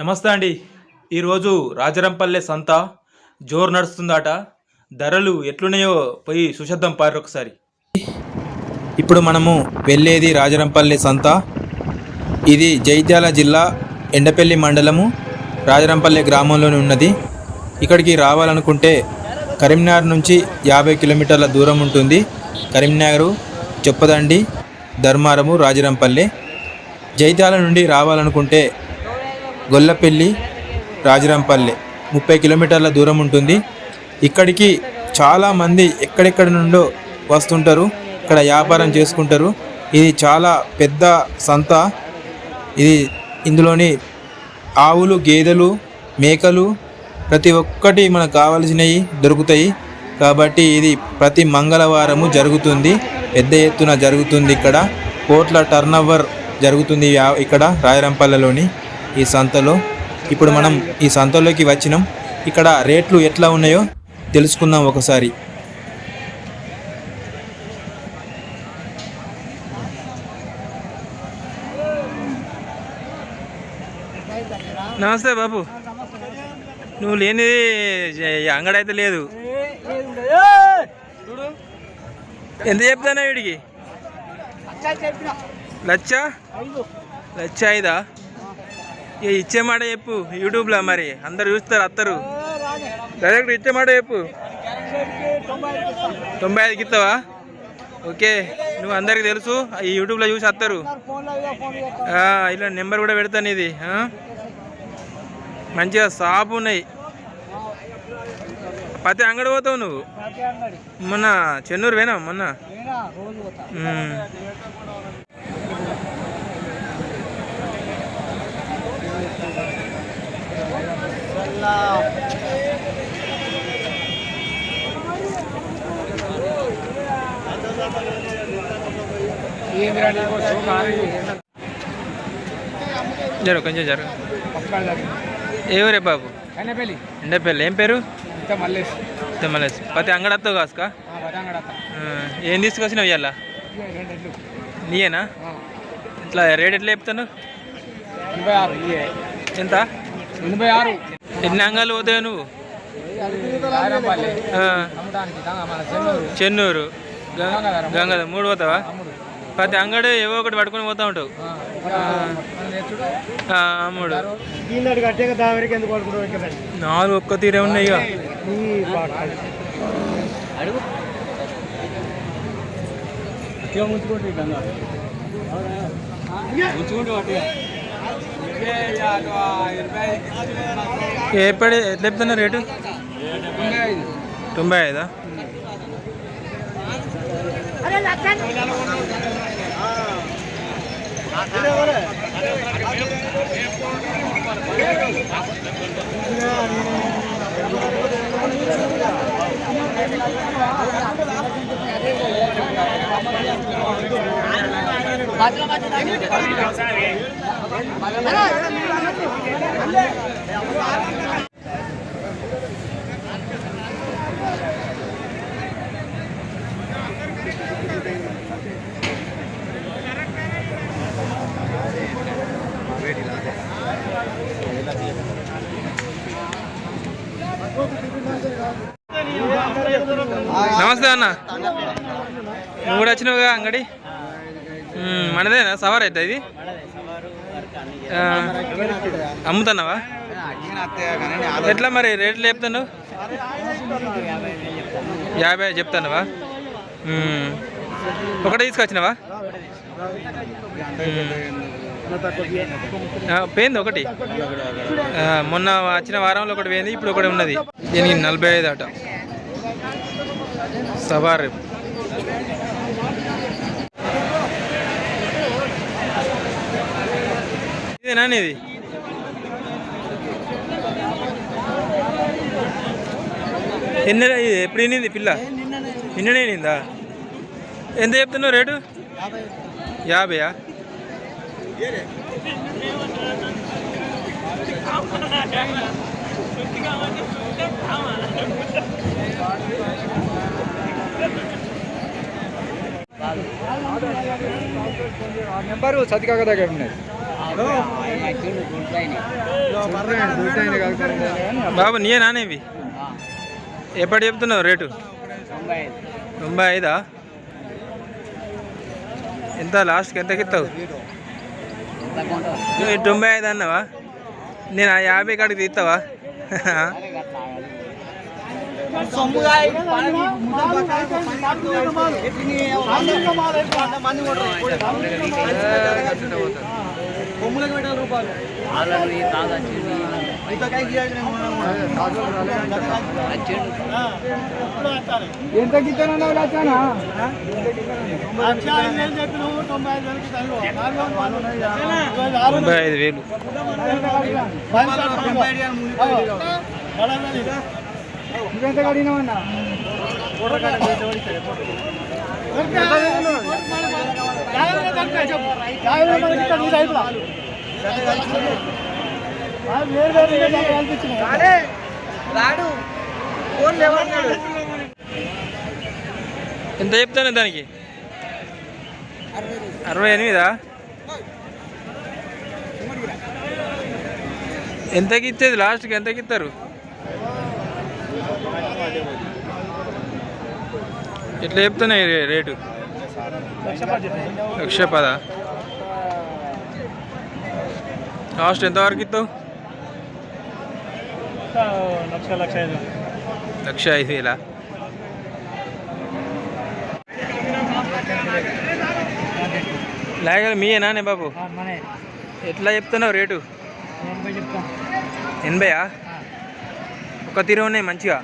నమస్తే అండి. ఈరోజు రాజరంపల్లె సంత జోరు నడుస్తుందట. ధరలు ఎట్లున్నాయో పోయి సుశబ్దం పారు ఒకసారి. ఇప్పుడు మనము వెళ్ళేది రాజరంపల్లి సంత. ఇది జైత్యాల జిల్లా ఎండపల్లి మండలము రాజరంపల్లె గ్రామంలోనే ఉన్నది. ఇక్కడికి రావాలనుకుంటే కరీంనగర్ నుంచి యాభై కిలోమీటర్ల దూరం ఉంటుంది. కరీంనగర్ చొప్పదండి ధర్మారము రాజరంపల్లి. జైత్యాల నుండి రావాలనుకుంటే గొల్లపల్లి రాజరాంపల్లె ముప్పై కిలోమీటర్ల దూరం ఉంటుంది. ఇక్కడికి చాలామంది ఎక్కడెక్కడి నుండో వస్తుంటారు. ఇక్కడ వ్యాపారం చేసుకుంటారు. ఇది చాలా పెద్ద సంత. ఇది ఇందులోని ఆవులు గేదెలు మేకలు ప్రతి ఒక్కటి మనకు కావాల్సినవి దొరుకుతాయి. కాబట్టి ఇది ప్రతి మంగళవారము జరుగుతుంది. పెద్ద ఎత్తున జరుగుతుంది ఇక్కడ. కోట్ల టర్నోవర్ జరుగుతుంది ఇక్కడ రాయరంపల్లెలోని ఈ సంతలో. ఇప్పుడు మనం ఈ సంతలోకి వచ్చినాం. ఇక్కడ రేట్లు ఎట్లా ఉన్నాయో తెలుసుకుందాం ఒకసారి. నమస్తే బాబు. నువ్వు లేని అంగడి అయితే లేదు. ఎంత చెప్తానా వీడికి? లచ్చ? లచ్చ ఐదా? ఇక ఇచ్చే మాట చెప్పు. యూట్యూబ్లో మరి. అందరు చూస్తారు అత్తరు. డైరెక్ట్ ఇచ్చే మాట చెప్పు. తొంభై ఐదుకి ఇస్తావా? ఓకే. నువ్వు అందరికి తెలుసు ఈ యూట్యూబ్లో చూసి వస్తారు ఇలా నెంబర్ కూడా పెడతాను ఇది? మంచిగా సాపు ఉన్నాయి. ప్రతి అంగడి పోతావు నువ్వు? మొన్న చెన్నూరు పోయినా మొన్న జరు కొంచెం జరు. ఏ ఊరే బాబు? ఎండపల్లి. ఏం పేరు? ఇంత మల్లేష్. తిమ్మలేసి ప్రతి అంగడత్తావు కాసుక ఏం తీసుకొచ్చినావు ఇవాళ నీయేనా? ఇట్లా రేట్ ఎట్లా చెప్తాను ఎంత? ఎనభై ఆరు. ఎన్ని అంగాలు పోతావు నువ్వు? చెన్నూరు చెన్నూరు గ- గంగాధరం. గంగాధరం మూడు పోతావా? ప్రతి అంగడి ఏవో ఒకటి పట్టుకొని పోతా ఉంటావు. అమ్ముడు నాలుగు ఒక్క తీరే ఉన్నాయి ఇక అడుగు ఏపడి గంగా ఎట్లా చెప్తున్నా రేటు? తొంభై ఐదా? నమస్తే అన్న. నువ్వు కూడా వచ్చినావుగా అంగడి? మనదేనా? సవార్ అయితే ఇది? అమ్ముతున్నావా? ఎట్లా మరి రేట్లు చెప్తాను యాభై చెప్తానవా ఒకటి ఒకటే తీసుకొచ్చినావా? పోయింది ఒకటి. మొన్న వచ్చిన వారంలో ఒకటి పోయింది ఇప్పుడు ఒకటి ఉన్నది. దీనికి నలభై ఐదు అట. సవార్. ఇదేనా ఇది ఎన్ని ఇది? ఎప్పుడు ఎన్నింది పిల్ల? నిన్ననే ఎన్నిందా ఎంత చెప్తున్నావు రేటు? యాభైయా? నెంబరు సతికాక దగ్గర ఉన్నది. బాబు నీయే నానేవి ఎప్పటి చెప్తున్నావు రేటు తొంభై ఐదా ఎంత లాస్ట్కి ఎంతకి ఇస్తావు నువ్వు తొంభై ఐదు అన్నావా నేను ఆ యాభై కాడికి తీస్తావా ఎంత గిట్టానన్నావు లచ్చానా తొంభై ఐదు వేలు. నువ్వెంత కడిగినావన్నా? ఎంత చెప్తాను దానికి? అరవై ఎనిమిదా? ఎంతకి ఇచ్చేది లాస్ట్కి? ఎంతకి ఇస్తారు? ఎట్లా చెప్తున్నాయి రేటు? లక్ష పదా లాస్ట్ ఎంతవరకు ఇస్తావు లక్ష లక్ష ఐదు లక్ష ఐదు వేల లేగలు మీయేనానే బాబు మనే ఎట్లా చెప్తున్నావు రేటు ఎనభై చెప్తా ఎనభయా ఒక తీరే ఉన్నాయి మంచిగా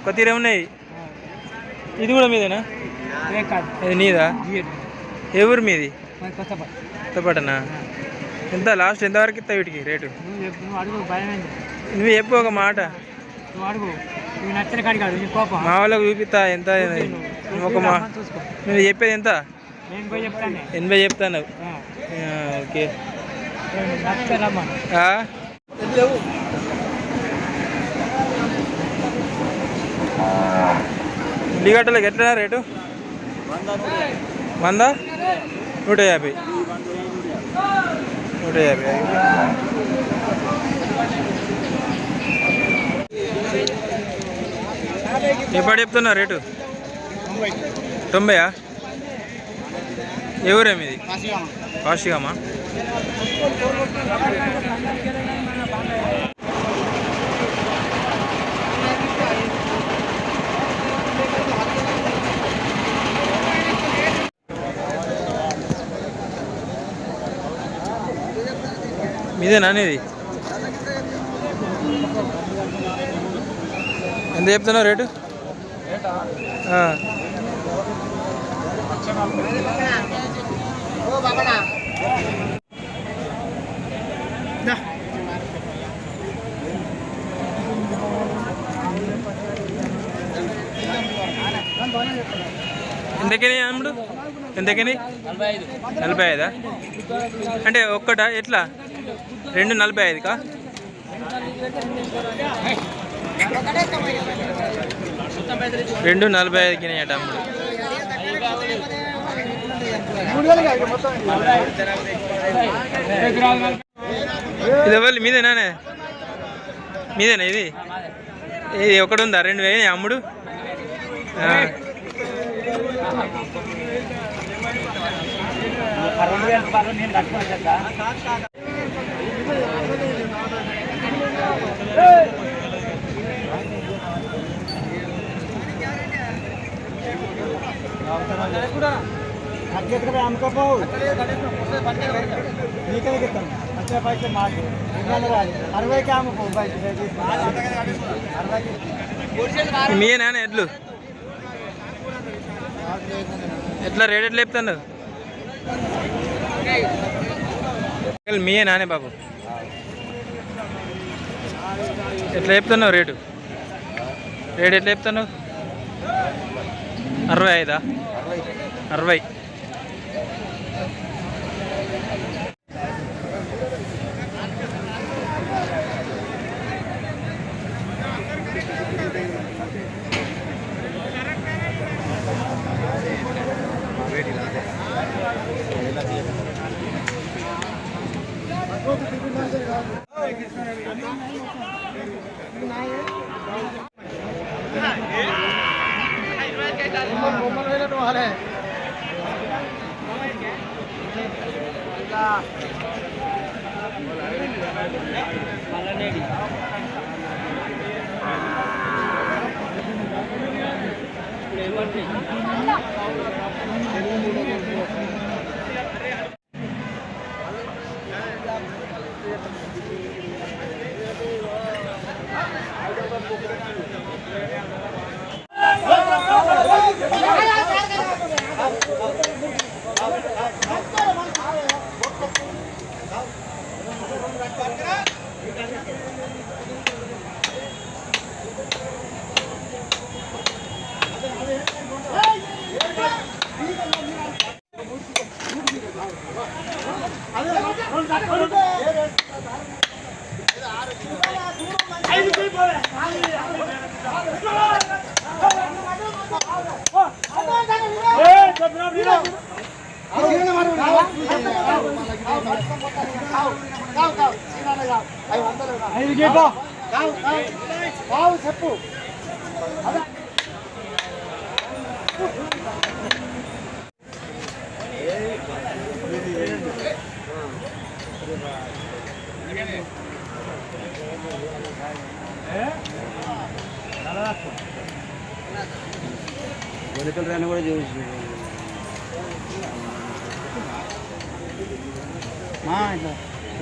ఒక తీరే ఉన్నాయి ఇది కూడా మీదేనా ఏం కాదు ఇది నీదా? ఏ ఊరు మీది? కొత్తపటనా? ఎంత లాస్ట్ ఎంతవరకు ఇస్తావు వీటికి రేటు? నువ్వు చెప్పు ఒక మాట. మా వాళ్ళకి చూపిస్తా ఎంత ఒక మా నువ్వు చెప్పేది ఎంత? ఎనభై చెప్తాను. ఓకే? ఉల్లిగడ్డలకు ఎట్లా రేటు? వంద? నూట యాభై. నూట యాభై ఎప్పుడు చెప్తున్నా రేటు? తొంభయా? ఎవరే మీది కాశీగామా. మీదేనా అనేది? ఎంత చెప్తున్నావు రేటు? ఎంతకని అమ్ముడు? ఎంతకని? నలభై ఐదా. అంటే ఒక్కటా? ఎట్లా? రెండు నలభై ఐదుకా రెండు నలభై ఐదుకి అమ్ముడు. ఇది ఎవరు మీదేనానే మీదేనా ఇది? ఇది ఒకటి ఉందా రెండు వేలు అమ్ముడు? రెండు వేల రూపాయలు నేను కట్టుకుని చెప్తా అట్లెక్కడ అమ్ముకోపోవు నీకే చెప్తాను పైసలు మాకు ఇబ్బంది రాదు అరవైకి ఎడ్లు. ఎట్లా రేట్ ఎట్లా చెప్తాను మీయే నానే బాబు. ఎట్లా చెప్తున్నావు రేటు రేట్ ఎట్లా చెప్తున్నావు అరవై ఐదా అరవై ಅಲ್ಲ Спасибо. చెప్పు. వెనుకల రాని కూడా చూసి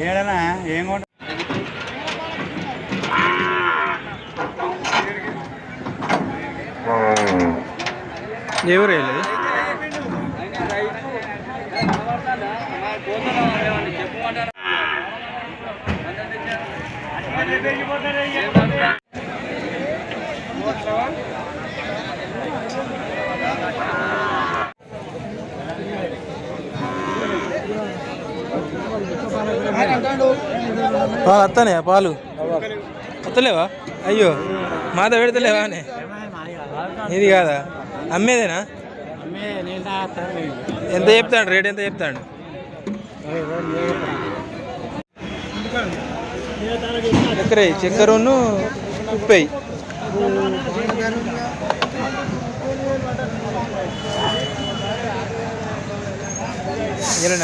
ఏడనా? ఏం కొంట ఎవరు వెళ్ళేది? పాలు వస్తానే పాలు. వస్తలేవా అయ్యో మాత పెడతలేవా అని? ఇది కాదా? అమ్మేదేనా? ఎంత చెప్తాడు? రేట్ ఎంత చెప్తాడు? చక్కెర చక్కెరను ఉప్పై ఇలా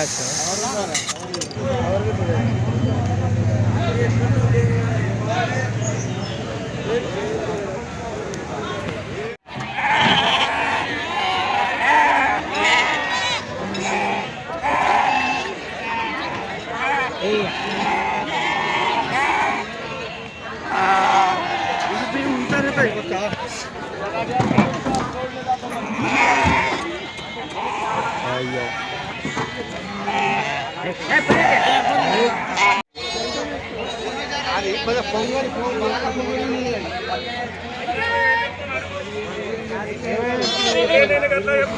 నచ్చా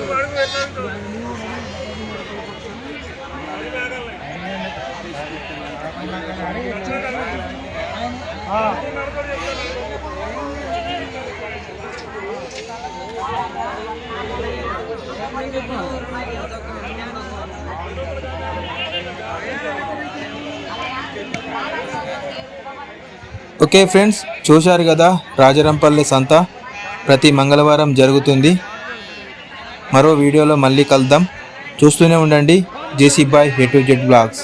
ఓకే ఫ్రెండ్స్ చూశారు కదా రాజరంపల్లి సంత. ప్రతి మంగళవారం జరుగుతుంది. మరో వీడియోలో మళ్ళీ కలుద్దాం. చూస్తూనే ఉండండి. జేసీ bye A to Z blogs.